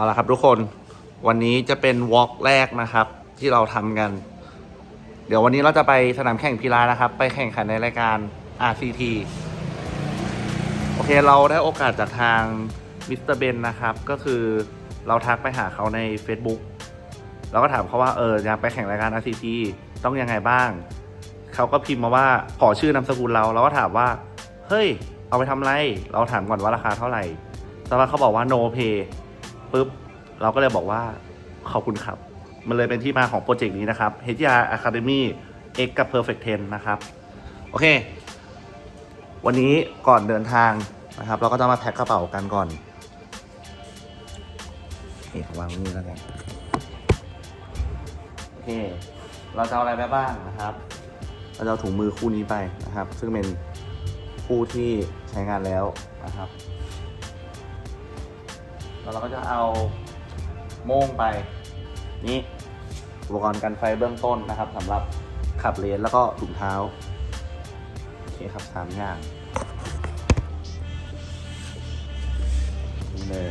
เอาละครับทุกคนวันนี้จะเป็นวอล์กแรกนะครับ ที่เราทำกัน เดี๋ยววันนี้เราจะไปสนามแข่งกีฬานะครับ ไปแข่งขันในรายการ RCT โอเคเราได้โอกาสจากทางมิสเตอร์เบนนะครับ ก็คือเราทักไปหาเขาใน Facebook เราก็ถามเขาว่าเอออยากไปแข่งรายการ RCT ต้องยังไงบ้าง เขาก็พิมพ์มาว่าขอชื่อนามสกุลเราเราก็ถามว่า เฮ้ย เอาไปทำไร เราถามก่อนว่าราคาเท่าไหร่แต่ว่าเขาบอกว่า no pay ปุ๊บเราก็เลยบอกว่าขอบคุณครับ มันเลยเป็นที่มาของโปรเจกต์นี้นะครับ HR Academy X กับ Perfect 10 นะครับ โอเค วันนี้ก่อนเดินทางนะครับ เราก็จะมาแพ็คกระเป๋ากันก่อนโอเควางนี่แล้วกันโอเค เราจะเอาอะไรไปบ้างนะครับ เราจะเอาถุงมือคู่นี้ไปนะครับ ซึ่งเป็นคู่ที่ใช้งานแล้วนะครับ แล้วเราก็จะเอาโม่งไป นี่อุปกรณ์กันไฟเบื้องต้นนะครับสำหรับขับเลนแล้วก็ถุงเท้า โอเคครับสามอย่างนี่เลย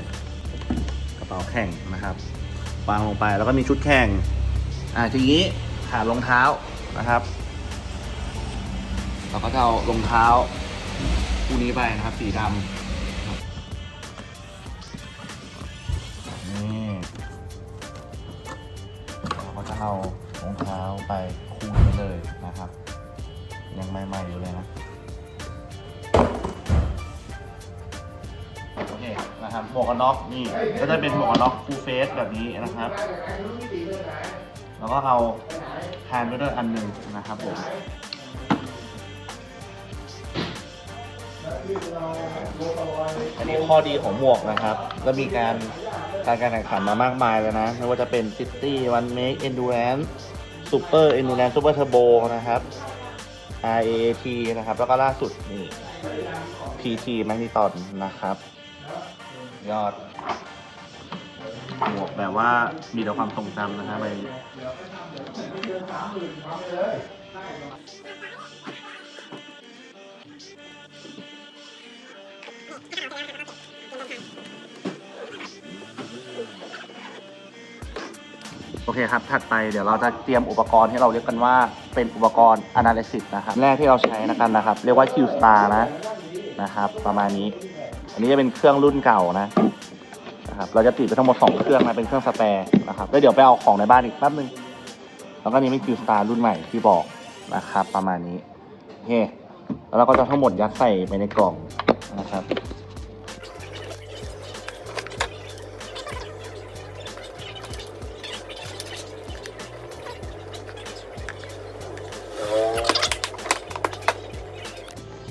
กระเป๋าแข่งนะครับวางลงไปแล้วก็มีชุดแข่ง อ่าทีนี้ขาดรองเท้านะครับเราก็จะเอารองเท้าคู่นี้ไปนะครับสีดำ กันน็อกนี่ก็จะเป็นหมวกกันน็อกฟูลเฟสแบบนี้นะครับ แล้วก็เอาแฮนด์ไว้ด้วยอันหนึ่งนะครับผมอันนี้ข้อดีของหมวกนะครับ ก็มีการการการแข่งขันมามากมายเลยนะ ไม่ว่าจะเป็น City One Make Endurance Super Endurance Super Turbo นะครับ RAT นะครับ แล้วก็ล่าสุดนี่ PT Magneton นะครับ ยอด หมวกแบบว่ามีแต่ความทรงจำนะครับไปโอเคครับ ถัดไปเดี๋ยวเราจะเตรียมอุปกรณ์ที่เราเรียกกันว่าเป็นอุปกรณ์ analysis นะครับ แรกที่เราใช้นะครับนะครับ เรียกว่า Q-Star นะ นะครับ ประมาณนี้ นนี้จะเป็นเครื่องรุ่นเก่านะนะครับเราจะติดไปทั้งหมด2เครื่องนะเป็นเครื่องสแปร์นะครับแล้วเดี๋ยวไปเอาของในบ้านอีกแป๊บนึงแล้วก็นี่เป็นคิวสตาร์รุ่นใหม่ที่บอกนะครับ ประมาณนี้โอเคแล้วเราก็จะทั้งหมดยัดใส่ไปในกล่องนะครับ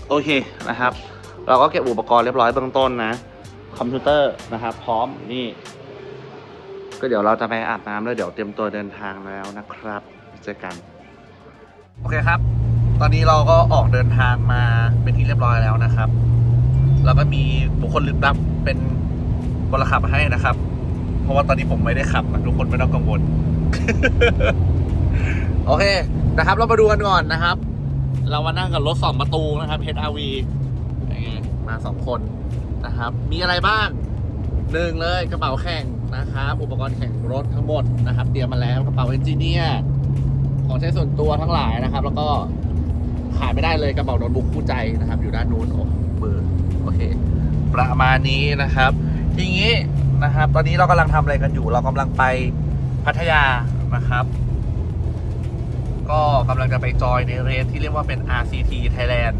โอเคนะครับ เราก็เก็บอุปกรณ์เรียบร้อยเบื้องต้นนะ คอมพิวเตอร์นะครับ พร้อมนี่ ก็เดี๋ยวเราจะไปอาบน้ำแล้วเดี๋ยวเตรียมตัวเดินทางแล้วนะครับเจอกัน โอเคครับ ตอนนี้เราก็ออกเดินทางมาเป็นที่เรียบร้อยแล้วนะครับแล้วก็มีบุคคลลึกลับเป็นคนขับให้นะครับ เพราะว่าตอนนี้ผมไม่ได้ขับนะทุกคนไม่ต้องกังวล โอเคนะครับ เรามาดูกันก่อนนะครับ เรามานั่งกับรถสองประตูนะครับ HRV อย่มาสองคนนะครับ มีอะไรบ้างหนึ่งเลยกระเป๋าแข่งนะครับอุปกรณ์แข่งรถทั้งหมดนะครับ เตรียมมาแล้วกระเป๋าเอนจิเนียร์ของใช้ส่วนตัวทั้งหลายนะครับ แล้วก็ขาดไม่ได้เลยกระเป๋าโน้ตบุ๊กคู่ใจนะครับ อยู่ด้านนู้นโอ้เบอร์โอเค ประมาณนี้นะครับ ทีนี้นะครับ ตอนนี้เรากำลังทำอะไรกันอยู่ เรากำลังไปพัทยานะครับ ก็กำลังจะไปจอยในเรสที่เรียกว่าเป็น RCT Thailand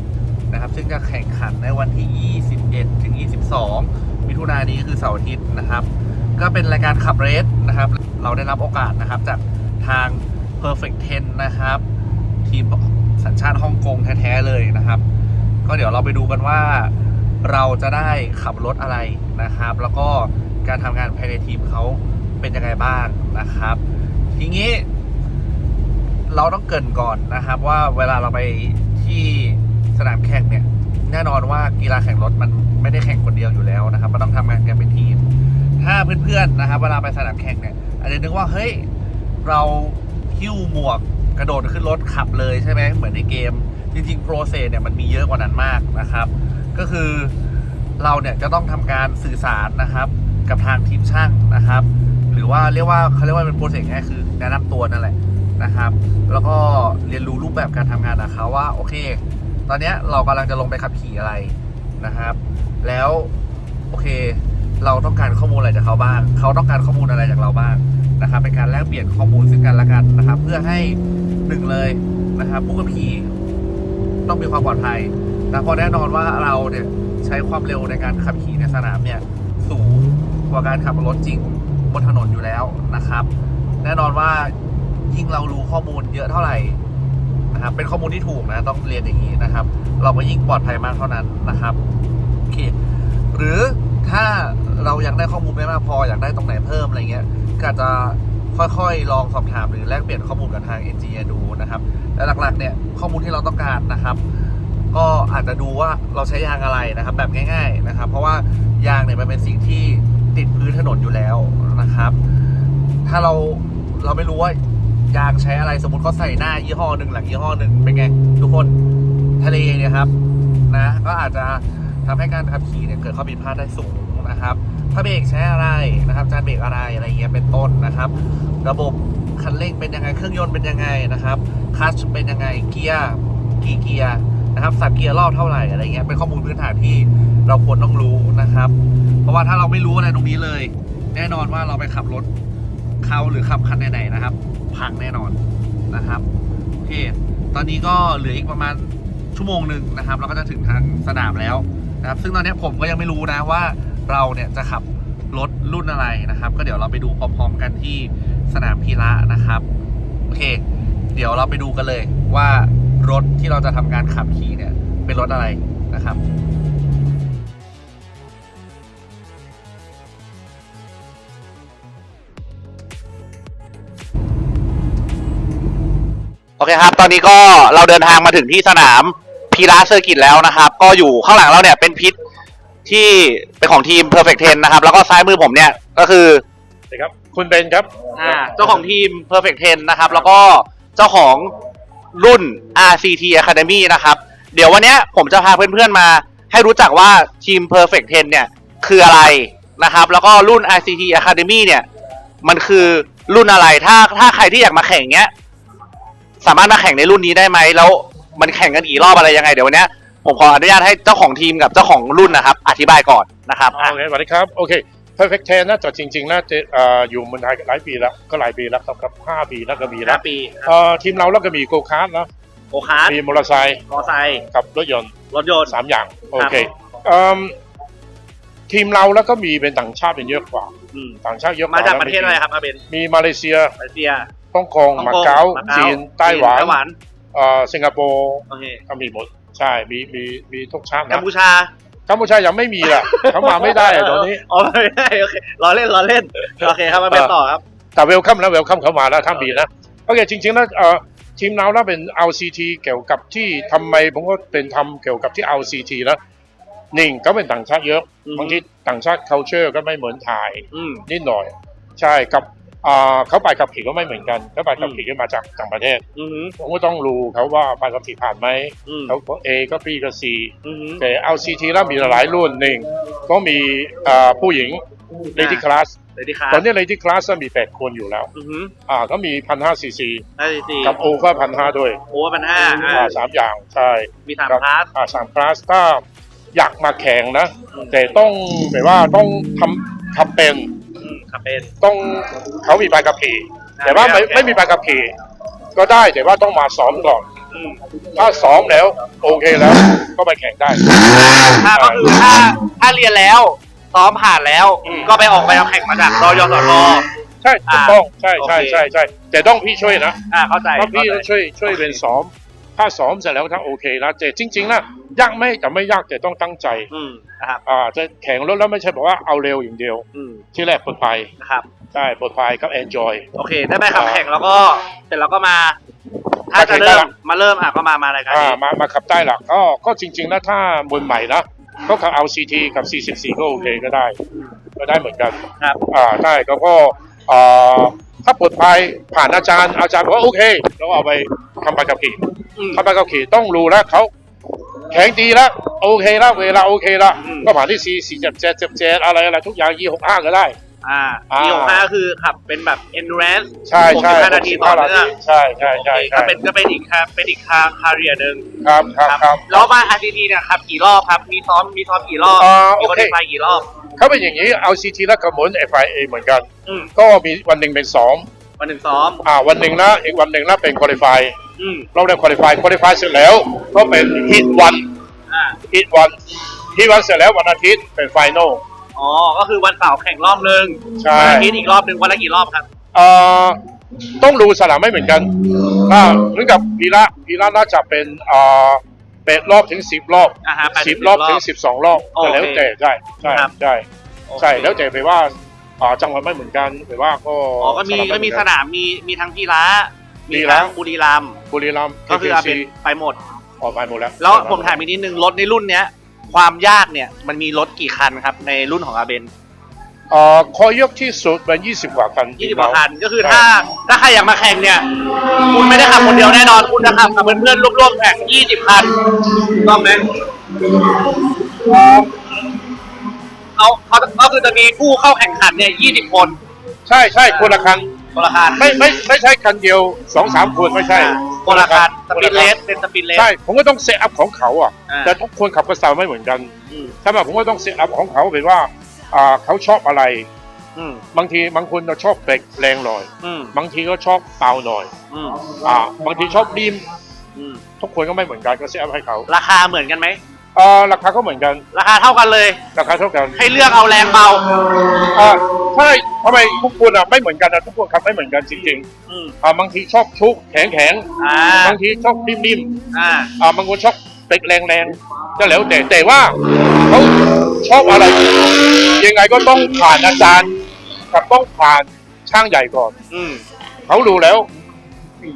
นะครับ ซึ่งจะแข่งขันในวันที่ 21 ถึง 22 มิถุนายนนี้คือเสาร์อาทิตย์นะครับ ก็เป็นรายการขับเรสนะครับ เราได้รับโอกาสนะครับจากทาง Perfect 10 นะครับ ทีมสัญชาติฮ่องกงแท้ๆเลยนะครับ ก็เดี๋ยวเราไปดูกันว่าเราจะได้ขับรถอะไรนะครับ แล้วก็การทำงานภายในทีมเขาเป็นยังไงบ้างนะครับ ทีนี้เราต้องเกรินก่อนนะครับว่าเวลาเราไปที่ สนามแข่งเนี่ยแน่นอนว่ากีฬาแข่งรถมันไม่ได้แข่งคนเดียวอยู่แล้วนะครับมันต้องทำงานกันเป็นทีม ถ้าเพื่อนๆนะครับเวลาไปสนามแข่งเนี่ยอาจจะนึกว่าเฮ้ยเราหิ้วหมวกกระโดดขึ้นรถขับเลยใช่ไหมเหมือนในเกม จริงๆโปรเซสเนี่ยมันมีเยอะกว่านั้นมากนะครับ ก็คือเราเนี่ยจะต้องทำการสื่อสารนะครับกับทางทีมช่างนะครับ หรือว่าเรียกว่าเขาเรียกว่าเป็นโปรเซสง่ายคือแนะนำตัวนั่นแหละนะครับ แล้วก็เรียนรู้รูปแบบการทำงานกับเขาว่าโอเค ตอนนี้เรากำลังจะลงไปขับขี่อะไรนะครับ แล้วโอเค เราต้องการข้อมูลอะไรจากเขาบ้าง เขาต้องการข้อมูลอะไรจากเราบ้างนะครับ เป็นการแลกเปลี่ยนข้อมูลซึ่งกันและกันนะครับ เพื่อให้หนึ่งเลยนะครับผู้ขับขี่ต้องมีความปลอดภัยนะเพราะแน่นอนว่าเราเนี่ยใช้ความเร็วในการขับขี่ในสนามเนี่ยสูงกว่าการขับรถจริงบนถนนอยู่แล้วนะครับ แน่นอนว่ายิ่งเรารู้ข้อมูลเยอะเท่าไหร่ นะครับเป็นข้อมูลที่ถูกนะต้องเรียนอย่างนี้นะครับ เราก็ยิ่งปลอดภัยมากเท่านั้นนะครับโอเคหรือถ้าเราอยากได้ข้อมูลไม่มากพออยากได้ตรงไหนเพิ่มอะไรเงี้ยก็จะค่อยๆ ลองสอบถามหรือแลกเปลี่ยนข้อมูลกับทาง n g อดูนะครับและหลักๆเนี่ยข้อมูลที่เราต้องการนะครับ ก็อาจจะดูว่าเราใช้ยางอะไรนะครับ แบบง่าย ๆนะครับ เพราะว่ายางเนี่ยมันเป็นสิ่งที่ติดพื้นถนนอยู่แล้วนะครับ ถ้าเราเราไม่รู้ว่า ยางใช้อะไรสมมติเขาใส่หน้ายี่ห้อหนึ่งหลังยี่ห้อหนึ่งเป็นไง ทุกคนทะเลเนี่ยครับนะก็อาจจะทำให้การขับขี่เนี่ยเกิดข้อผิดพลาดได้สูงนะครับถ้าเบรกใช้อะไรนะครับจานเบรกอะไรอะไรเงี้ยเป็นต้นนะครับ ระบบคันเร่งเป็นยังไงเครื่องยนต์เป็นยังไงนะครับคลัชเป็นยังไงเกียร์กี่เกียร์นะครับสับเกียร์รอบเท่าไหร่อะไรเงี้ยเป็นข้อมูลพื้นฐานที่เราควรต้องรู้นะครับ เพราะว่าถ้าเราไม่รู้อะไรตรงนี้เลย แน่นอนว่าเราไปขับรถ เขาหรือขับคันไหนๆนะครับ พังแน่นอนนะครับโอเคตอนนี้ก็เหลืออีกประมาณชั่วโมงหนึ่งนะครับ เราก็จะถึงทางสนามแล้วนะครับ ซึ่งตอนนี้ผมก็ยังไม่รู้นะว่าเราเนี่ยจะขับรถรุ่นอะไรนะครับ ก็เดี๋ยวเราไปดูพร้อมๆกันที่สนามพีระนะครับโอเค เดี๋ยวเราไปดูกันเลยว่ารถที่เราจะทำการขับขี่เนี่ยเป็นรถอะไรนะครับ เคครับ ตอนนี้ก็เราเดินทางมาถึงที่สนามพีระเซอร์กิตแล้วนะครับ ก็อยู่ข้างหลังเราเนี่ยเป็นพิษที่เป็นของทีม Perfect 10 นะครับ แล้วก็ซ้ายมือผมเนี่ยก็คือนะครับ คุณเบนครับอ่าเจ้าของทีม Perfect 10 นะครับ แล้วก็เจ้าของรุ่น RCT Academy นะครับ เดี๋ยววันเนี้ยผมจะพาเพื่อนๆมาให้รู้จักว่าทีม Perfect 10 เนี่ยคืออะไรนะครับ แล้วก็รุ่น RCT Academy เนี่ยมันคือรุ่นอะไรถ้าถ้าใครที่อยากมาแข่งเนี้ย สามารถมาแข่งในรุ่นนี้ได้ไหมแล้ว มันแข่งกันกี่รอบอะไรยังไง เดี๋ยววันเนี้ยผมขออนุญาตให้เจ้าของทีมกับเจ้าของรุ่นนะครับ อธิบายก่อนนะครับอะ โอเคสวัสดีครับ โอเค perfect ten น่าจะจริงๆ น่าจะเอ่ออยู่เมืองไทยหลายปีแล้ว ก็หลายปีแล้วครับครับห้าปีแล้วก็มีแล้วปีเอ่อทีมเราแล้วก็มีโกคาร์ทนะโอคาร์ดมีมอเตอร์ไซค์มอไซค์กับรถยนต์รถยนต์สามอย่าง โอเคเอิ่มทีมเราแล้วก็มีเป็นต่างชาติเป็นเยอะกว่า อืมต่างชาติเยอะกว่ามาจากแล้วประเทศอะไรครับอาเบนมีมาเลเซียมาเลเซีย ฮ่องกงฮ่องมากเก๊ามาจีนไต้หวันไต้หวัน เอ่อสิงคโปร์โอเคก็มีหมดใช่มีมีมีทุกชาติกัมนะพูชากัมพูชายังไม่มีล่ะ เขามาไม่ได้อะตอนนี้ อ๋อไม่ได้โอเคล้อเล่นล้อเล่นโอเคครับมาเป็นต่อครับ แต่เวลคัมแล้วเวลคัมเขามาแล้วถ้ามีนะโอเคจริงๆแล้วเอ่อทีมเราแล้วเป็น LCT เกี่ยวกับที่ทำไมผมก็เป็นทำเกี่ยวกับที่ LCT แล้วหนึ่งก็เป็นต่างชาติเยอะอืม บางทีต่างชาติ culture ก็ไม่เหมือนไทยอืมนิดหน่อย ใช่กับ อ่าเขาไปกับขี่ก็ไม่เหมือนกันเขาไปกับขี่ก็มาจากต่างประเทศ อืมผมก็ต้องรู้เขาว่าไปกับขี่ผ่านไหมอืม เขาก็ A ก็ B ก็ C อืมแต่ LCT แล้วมีหลายรุ่นหนึ่งก็มีอ่าผู้หญิง Lady Class เลยดีครับตอนนี้ Lady Class ก็มีแปดคนอยู่แล้วอืมอ่าก็มีพันห้าซีซีได้สี่กับโอเวอร์พันห้าด้วยโอ้พันห้าอ่าสามอย่างใช่ มีสามครับคลาสอ่าสามคลาสถ้าอยากมาแข่งนะแต่ต้องแบบว่าต้องทำทำเป็นอืม ครับเป็น ต้องเขามีใบขับขี่อ่าแต่ว่าไม่โอเคไม่มีใบขับขี่ก็ได้แต่ว่าต้องมาซ้อมก่อนอืมถ้าซ้อมแล้ว โอเคแล้ว ก็ไปแข่งได้ ถ้าก็คือถ้าถ้าเรียนแล้วซ้อมผ่านแล้ว อืม ก็ไปออกใบขับแข่งมาจากรอยสทใช่ถูกต้องใช่ใช่โอเคใช่ใช่แต่ต้องพี่ช่วยนะอ่าเข้าใจถ้าพี่เข้าต้องใจช่วยช่วยเป็นซ้อม ถ้าซ้อมเสร็จแล้วถ้าโอเคแล้วแต่จริงๆนะยากไม่แต่ไม่ยากแต่ต้องตั้งใจอืมนะครับอ่าจะแข่งรถแล้วไม่ใช่บอกว่าเอาเร็วอย่างเดียว อืมที่แรกปลอดภัยนะครับใช่ปลอดภัยกับ enjoy โอเค ได้ใบขับแข่งแล้วก็เสร็จแล้วก็มา ถ้าจะมาแข่งได้เริ่มละมาเริ่มอะก็มามารายการอ่านี้มามาขับได้หลักก็ก็จริงๆนะถ้าบนใหม่นะก็ขับ LCT กับ 44 ก็โอเคก็ได้ ก็ได้เหมือนกัน ครับ อ่าได้ก็ก็อ่าถ้าปลอดภัยผ่านอาจารย์อาจารย์บอกว่าโอเคแล้วเอาไป ทำใบขับขี่อืมทำใบขับขี่ต้องรู้แล้วเขาแข็งดีแล้วโอเคแล้วเวลาโอเคแล้วอืมก็ผ่านที่สี่สี่เจ็ดเจ็ดเจ็ดเจ็ดอะไรอะไรทุกอย่างยี่หกห้าก็ได้อ่าอ่ามีหกห้าคือขับเป็นแบบ endurance ใช่ใช่65นาทีต่อเนื่องใช่ใช่ใช่โอเคใช่ก็เป็นก็เป็นอีกครับเป็นอีกคาคาเรียหนึ่งครับครับครับแล้วมา RCT เนี่ยขับกี่รอบครับ มีซ้อมมีซ้อมกี่รอบอ่ามีโอคอเคลิฟายกี่รอบเขาเป็นอย่างนี้ LCT และกับเหมือน FIA เหมือนกันอืมก็มีวันหนึ่งเป็นสองวันหนึ่งซ้อมอ่าวันหนึ่งนะอีกวันหนึ่งนะเป็น qualify อื มเราได้ qualify qualify เสร็จแล้วก็เป็น heat one อ่า heat one heat one เสร็จแล้ววันอาทิตย์เป็น final อ๋อ ก็คือวันเสาร์แข่งรอบหนึ่งใช่ วันอาทิตย์อีกรอบหนึ่งวันละกี่รอบครับ เอ่อต้องดูสนามไม่เหมือนกันอ่าเหมือนกับพีระพีระน่าจะเป็นอ่าแปดรอบถึงสิบรอบอ่าฮะแปดสิบรอบถึงสิบสองรอบโอเคก็แล้วแต่ใช่ใช่ครับ ใช่โอเคใช่แล้วแต่ไปว่าอ่าจังหวัดไม่เหมือนกันไปว่าก็อ๋อก็มีสก็นามมีไเหสอนามมีมีทั้งพีระ มีพีระทั้งบุรีรัมย์บุรีรัมย์ ก็คืออา KKC เป็นไปหมด ออกไปหมดแล้วแล้วผมถามอีกนิดนึงรถในรุ่นเนี้ย ความยากเนี่ยมันมีรถกี่คันครับ ในรุ่นของอาเบนเอ่อคอยยกที่สุดเป็นยี่สิบกว่าคันยี่สิบกว่าคัน ก็คือใช่ถ้าถ้าใครอยากมาแข่งเนี่ย คุณไม่ได้ขับคนเดียวแน่นอน คุณจะขับกับเพื่อนๆร่วมๆแข่งยี่สิบคันถูกต้องไหมเขาเขาก็คือจะมีผู้เข้าแข่งขันเนี่ยยี่สิบคน ใช่ใช่คนละคัน คนละคันไม่ไม่ไม่ใช่คันเดียวสองสามคนไม่ใช่คนละคันสคนปินละเลคัสเป็นสปินเลสใช่ผมก็ต้องเซตอัพของเขาอะอ่าแต่ทุกคนขับกระสาวไม่เหมือนกันอืมใช่ไหมผมก็ต้องเซตอัพของเขาเป็นว่าอ่าเขาชอบอะไรอืมบางทีบางคนเราชอบเบรกแรงหน่อยอืมบางทีก็ชอบเบาหน่อยอืมอ่าบางทีชอบริมอืมทุกคนก็ไม่เหมือนกันก็เซตอัพให้เขาราคาเหมือนกันไหม อ่าราคาก็เหมือนกัน ราคาเท่ากันเลย ราคาเท่ากันให้เลือกเอาแรงเบา อ่าใช่ทำไมทุกคนอะไม่เหมือนกันนะทุกคนขับไม่เหมือนกันจริงอืม ๆอ่าบางทีชอบชุกแข็งแข็งอ่าๆบางทีชอบริมๆอ่าอ่าบางคนชอบเบรกแรงๆก็แล้วแต่แต่ว่าเขาชอบอะไร ยังไงก็ต้องผ่านอาจารย์กับต้องผ่านช่างใหญ่ก่อน อืม เขาดูแล้ว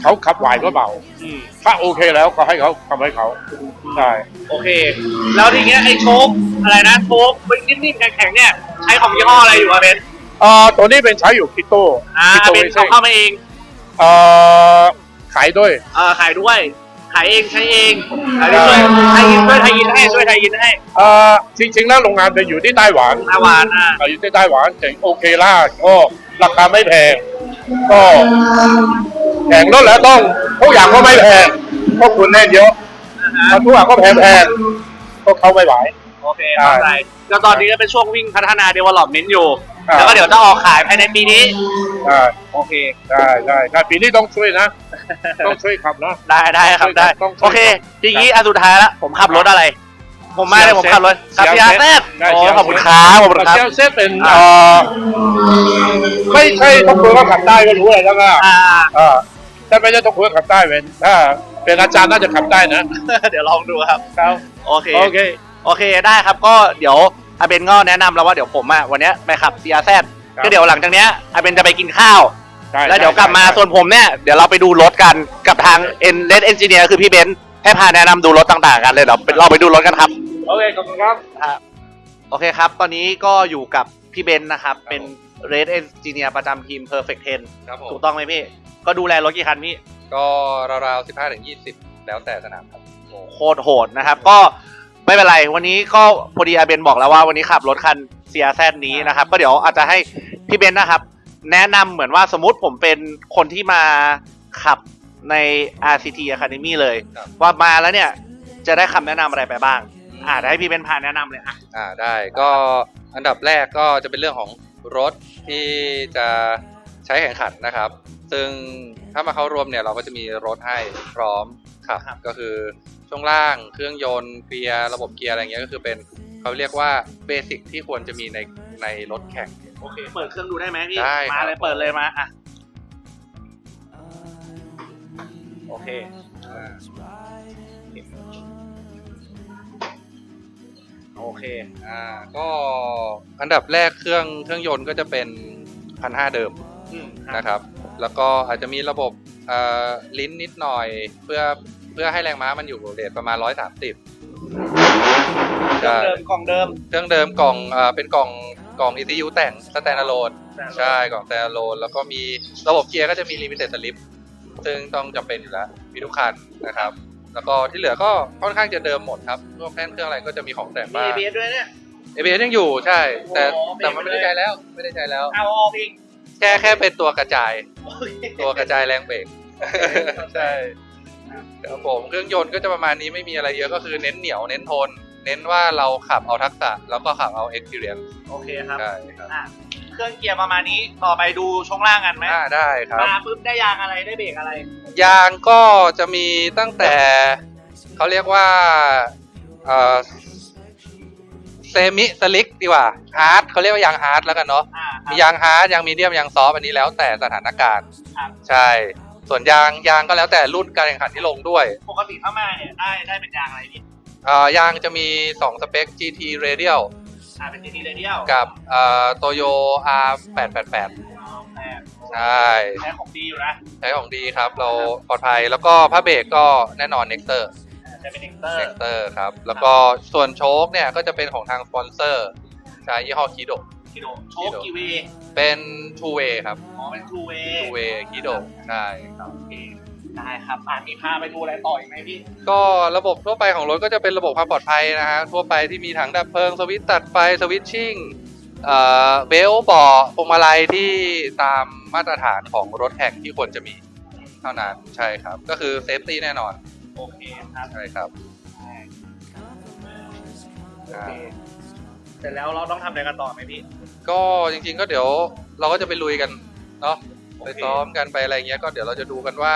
เขาขับไหวก็เบา อืมถ้าโอเคแล้วก็ให้เขาทำให้เขาใช่โอเค แล้วทีเนี้ยไอ้โชคอะไรนะโชคนิ่มๆแข็งๆเนี่ยใช้ของยี่ห้ออะไรอยู่อะเบนอ่าตัวนี้เป็นใช้อยู่คิโต้อ่าคิโต้เบนเซ่เอาเข้ามาเองอ่าขายด้วย เออขายด้วย ขายเองใช้เองอันนี้ช่วยไทยอินช่วยไทยอินให้ช่วยไทยอินให้อ่าจริงๆแล้วโรงงานเป็นอยู่ที่ไต้หวันอาหวานอะอ่าอยู่ที่ไต้หวันแต่โอเคล่ะก็ราคาไม่แพงก็ แข่งรถแล้วต้องทุกอย่างก็ไม่แพงเพราะคุณเล่นเยอะอ่าฮะถ้าทุกอย่างก็แพงแพงก็เข้าไม่ไหว โอเคเข้าใจก็ตอนนี้ก็เป็นช่วงวิ่งพัฒนา development อยู่อ่าแล้วก็เดี๋ยวจะออกขายภายในปีนี้ ใช่โอเค ได้ได้ได้ปีนี้ต้องช่วยนะ ต้องช่วยขับนะ ได้ได้ครับได้ ต้องช่วยโอเค ทีนี้อันสุดท้ายละผมขับรถอะไร ผมมาเลยผมขับรถขับเสียายงเซเซ็ตตได้โอ้เสียงขอบคุณครับขอบคุณครับ เซลเซตเป็นอ่าเอ่อไม่ใช่ทุกคนก็ขับได้ก็รู้เลยแล้วก็อ่า อ่าถ้าไม่ใช่ทุกคนก็ขับได้เป็นถ้าเป็นอาจารย์น่าจะขับได้นะ เดี๋ยวลองดูครับ ครับโอเค โอเค โอเคได้ครับก็เดี๋ยวอาเบนก็แนะนำแล้วว่าเดี๋ยวผมอะวันเนี้ยไปขับ CRZ ครับ ก็เดี๋ยวหลังจากเนี้ยอาเบนจะไปกินข้าวได้แล้วเดี๋ยวกลับมาได้ส่วนผมเนี่ยเดี๋ยวเราไปดูรถกันกับทางเอ็นเลดเอนจิเนียร์คือพี่เบนซ์ ให้พาแนะนำดูรถต่างๆกันเลยเดี๋ยวเราไปดูรถกันครับ โอเคขอบคุณครับ ครับโอเคครับ ตอนนี้ก็อยู่กับพี่เบนซ์นะครับเป็นเรดเอนจิเนียร์ประจำทีม Perfect 10ครับผมถูกต้องไหมพี่ ก็ดูแลรถกี่คันพี่ ก็ราวๆสิบห้าถึงยี่สิบแล้วแต่สนามครับโคตรโหดนะครับ ก็ไม่เป็นไร วันนี้ก็พอดีอาเบนบอกแล้วว่าวันนี้ขับรถคัน CRZ นี้นะครับ ก็เดี๋ยวอาจจะให้พี่เบนซ์นะครับ แนะนำเหมือนว่าสมมติผมเป็นคนที่มาขับ ใน RCT Academy เลย ครับ ว่ามาแล้วเนี่ยจะได้คำแนะนำอะไรไปบ้าง อ่าให้พี่เบนซ์พาแนะนำเลยอะอ่าได้ก็อันดับแรกก็จะเป็นเรื่องของรถที่จะใช้แข่งขันนะครับ ซึ่งถ้ามาเข้าร่วมเนี่ยเราก็จะมีรถให้พร้อมขับครับก็คือช่วงล่างเครื่องยนต์เกียร์ระบบเกียร์อะไรเงี้ยก็คือเป็นเขาเรียกว่าเบสิกที่ควรจะมีในในรถแข่ง โอเค เปิดเครื่องดูได้ไหมพี่ได้ครับ มาเลยเปิดเลยมาอะ โอเคอ่าโอเค อ่า ก็อันดับแรกเครื่องเครื่องยนต์ก็จะเป็นพันห้าเดิมอืมนะครับ แล้วก็อาจจะมีระบบเอ่อลิ้นนิดหน่อย เพื่อเพื่อให้แรงม้ามันอยู่เรทประมาณ130เครื่องเดิมกล่องเดิมเครื่องเดิมกล่องเอ่อเป็นกล่องกล่อง ECU แต่งสแตนด์ l o นใช่กล่องสแตนด์ l o นแล้วก็มีระบบเกียร์ก็จะมี limited slip ซึ่งต้องจำเป็นอยู่แล้วมีทุกคันนะครับ แล้วก็ที่เหลือก็ค่อนข้างจะเดิมหมดครับพวกแท่นเครื่องอะไรก็จะมีของแต่งมีบ้าง ABS ด้วยเนี่ย ABS ยังอยู่ใช่ แต่โอ้โหแต่มันไม่ได้ใช้แล้วไม่ได้ใช้แล้ว เอาออกอีกแค่แค่เป็นตัวกระจาย โอเคตัวกระจายแรงเบรก ใช่ครับผมเครื่องยนต์ก็จะประมาณนี้ไม่มีอะไรเยอะก็คือเน้นเหนียวเน้นทน เน้นว่าเราขับเอาทักษะแล้วก็ขับเอา experience โอเคครับใช่ครับอะเครื่องเกียร์ประมาณนี้ต่อไปดูช่วงล่างกันไหมอ่าได้ครับ มาปุ๊บได้ยางอะไรได้เบรกอะไร ยางก็จะมีตั้งแต่เขาเรียกว่าเอ่อเซมิสลิกดีกว่าฮาร์ดเขาเรียกว่ายางฮาร์ดแล้วกันเนาะอ่าครับ มียางฮาร์ดยางมีเดียมยางซอฟต์อันนี้แล้วแต่สถานการณ์ครับ ใช่ ส่วนยางยางก็แล้วแต่รุ่นการแข่งขันที่ลงด้วย ปกติถ้ามาเนี่ยได้ได้เป็นยางอะไรพี่เอ่อยางจะมี 2 สเปค GT Radial อ่าเป็นทีดีเรเดียลกับเอ่อโตโย R888 ใช่แท้ของดีอยู่นะใช้ของดีครับ เราปลอดภัยแล้วก็ผ้าเบรกก็แน่นอน Nexter จะเป็นเอ็กเตอร์ Nexter ครับ แล้วก็ส่วนโชคเนี่ย ก็จะเป็นของทางสปอนเซอร์ใช้ยี่ห้อคิโดกิโลโชคกีวีเป็น Two Way ครับ อ๋อเป็นทูเว Two Way คิโดใช่ โอเค ได้ครับอ่ามีพาไปดูอะไรต่ออีกไหมพี่ ก็ระบบทั่วไปของรถก็จะเป็นระบบความปลอดภัยนะฮะทั่วไปที่มีถังดับเพลิงสวิตช์ตัดไฟสวิตชิ่งเอ่อเบลต์เบาะพวงมาลัยที่ตามมาตรฐานของรถแข่งที่ควรจะมีเท่านั้นใช่ครับ ก็คือเซฟตี้แน่นอน โอเคครับใช่ครับโอเคเสร็จแล้วเราต้องทำอะไรกันต่อไหมพี่ ก็จริงๆก็เดี๋ยวเราก็จะไปลุยกันเนาะโอไปเคซ้อมกันไปอะไรเงี้ยก็เดี๋ยวเราจะดูกันว่า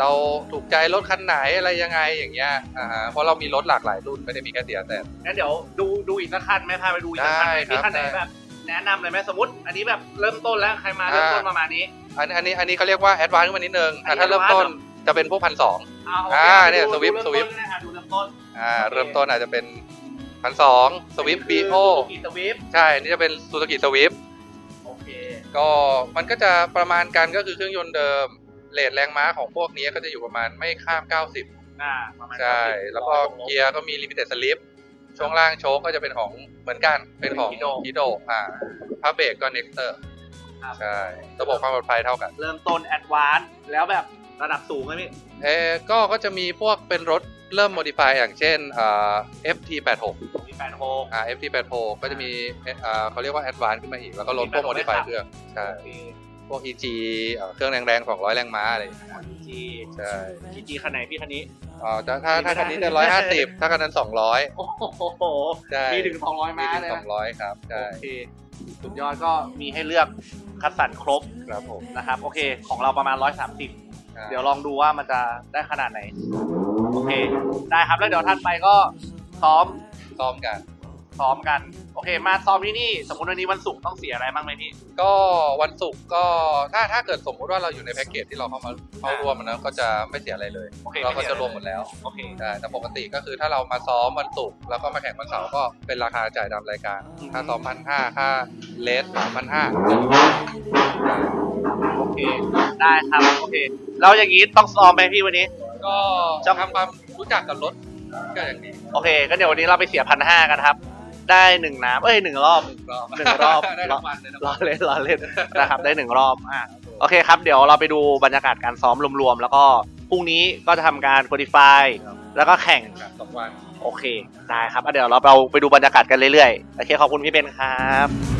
เราถูกใจรถคันไหนอะไรยังไงอย่างเงี้ยอ่าฮะเพราะเรามีรถหลากหลายรุ่นไม่ได้มีแค่เดียแต่ งั้นเดี๋ยวดูดูอีกสักคันไหมพาไปดูอีกสักคันไหมได้ครับมีคันไหนได้ แบบแนะนำเลยไหมสมมติ อันนี้แบบเริ่มต้นแล้วใครมาเริ่มต้นประมาณนี้ อันอันนี้อันนี้เขาเรียกว่าแอดวานซ์ขึ้นมานิดนึงอันอะนี้ถ้าเริ่มต้น advance จะเป็นพวกพันสอง เอาโออ่าคเนี่ยดู Swift ดู Swift เริ่มต้นนะดูเริ่มต้นอ่าโอเคเริ่มต้นอาจจะเป็นพันสองสวิฟบีโอกีสวิฟใช่นี่จะเป็นซูซูกิสวิฟโอเคก็มันก็จะประมาณกันก็คือเครื่องยนต์เดิม เลทแรงม้าของพวกนี้ก็จะอยู่ประมาณไม่ข้าม 90อ่าประมาณใช่ 90แล้วก็เกียร์ก็มีลิมิเต็ดสลิปช่วงล่างโชคก็จะเป็นของเหมือนกันเป็นของ Kido คิโดอ่าผ้าเบรกก็เน็กเตอร์ครับ ใช่ระบบความปลอดภัยเท่ากัน เริ่มต้นแอดวานซ์แล้วแบบระดับสูงไหมพี่ เออก็ก็จะมีพวกเป็นรถเริ่มโมดิฟายอย่างเช่นอ่า FT86 มีแปดโฮอ่า FT86 ก็จะมีอ่าเขาเรียกว่า Advance ขึ้นมาอีก แล้วก็รถพวก FT86 โมดิฟายได้ครับเครื่องใช่ โอเค พวก EG เอ่อเครื่องแรงๆ200 แรงม้าอะไรอย่างเงี้ยจีใช่จีจีคันไหนพี่คันนี้อ๋อถ้าถ้าถ้าคันนี้จะไม่ได้150 ถ้าคันนั้น 200 โอ้โหใช่มีถึง 200มีม้าถึงเลยนะ200 ครับใช่โอเคสุดยอดก็มีให้เลือกคัดสรรครบครับผมนะครับ โอเค ของเราประมาณ 130 เดี๋ยวลองดูว่ามันจะได้ขนาดไหน โอเค ได้ครับแล้วเดี๋ยวท่านไปก็ซ้อมซ้อมกัน ซ้อมกันโอเค มาซ้อมที่นี่สมมติวันนี้วันศุกร์ต้องเสียอะไรบ้างไหมพี่ ก็วันศุกร์ก็ถ้าถ้าเกิดสมมุติว่าเราอยู่ในแพ็กเกจที่เราเข้ามาเข้าร่วมนะก็จะไม่เสียอะไรเลยโอเคเราก็ไม่เสียจะรวมหมดแล้วโอเคใช่แต่ปกติก็คือถ้าเรามาซ้อมวันศุกร์แล้วก็มาแข่งวันเสาร์ก็เป็นราคาจ่ายตามรายการอืมค่าซ้อมพันห้าค่าเลสสามพันห้าโอเคได้ครับโอเคแล้วอย่างนี้ต้องซ้อมไหมพี่วันนี้ ก็จะทำความรู้จักกับรถก็อย่างดีโอเค ก็เดี๋ยววันนี้เราไปเสียพันห้ากันครับ ได้หนึ่งน้ำเอ้ยหนึ่งรอบรอบหนึ่งรอบได้ทั้งวันเลยนะรอเล่นรอเล่นนะครับได้หนึ่งรอบอะโอเคครับ เดี๋ยวเราไปดูบรรยากาศการซ้อมรวมๆ แล้วก็พรุ่งนี้ก็จะทำการ qualify แล้วก็แข่งสองวัน โอเค ได้ครับอะเดี๋ยวเราไปไปดูบรรยากาศกันเรื่อยๆ โอเค ขอบคุณพี่เบนครับ